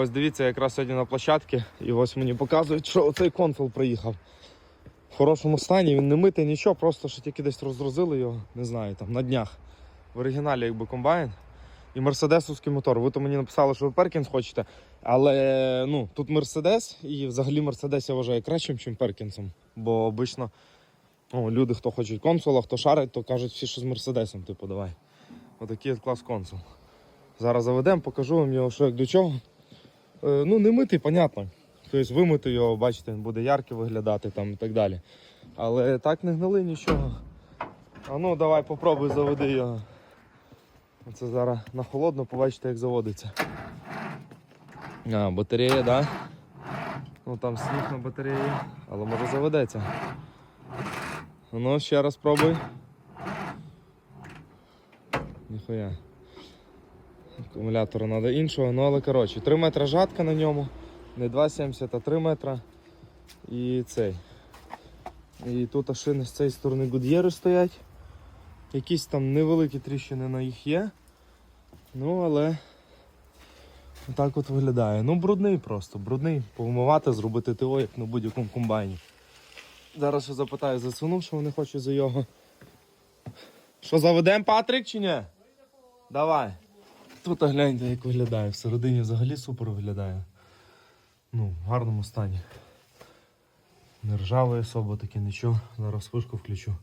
Ось дивіться, якраз сьогодні на площадці, і ось мені показують, що оцей консул приїхав. В хорошому стані, він не митий, нічого, просто що тільки десь розгрузили його, не знаю, там на днях. В оригіналі якби комбайн. І мерседесовський мотор. Ви то мені написали, що ви Перкінс хочете. Але ну, тут Мерседес, і взагалі Мерседес я вважаю кращим, ніж Перкінсом. Бо обично ну, люди, хто хочуть консула, хто шарить, то кажуть всі, що з Мерседесом, типу, давай. Отакий от клас консул. Зараз заведемо, покажу вам його, що як до чого. Е, ну, не митий, понятно. Тобто вимити його, бачите, він буде ярко виглядати там і так далі. Але так не гнили нічого. А ну давай попробуй заведи його. Оце зараз на холодно, побачите, як заводиться. А, батарея, так? Да? Ну там сніг на батареї, але може заведеться. Ну, ще раз пробуй. Ніхуя. Акумулятора треба іншого, ну але коротше, 3 метра жатка на ньому. Не 2,70, а 3 метра. І цей. І тут шини з цієї сторони Гуд'єри стоять. Якісь там невеликі тріщини на їх є. Ну, але так от виглядає. Ну, брудний просто, брудний. Повмивати, зробити ТО, як на будь-якому комбайні. Зараз я запитаю за ціну, що вони хочуть за його. Що заведемо, Патрик, чи ні? Давай. Тут гляньте, як виглядає. Всередині взагалі супер виглядає. Ну, в гарному стані. Не ржавий особо таке нічого. Зараз вишку включу.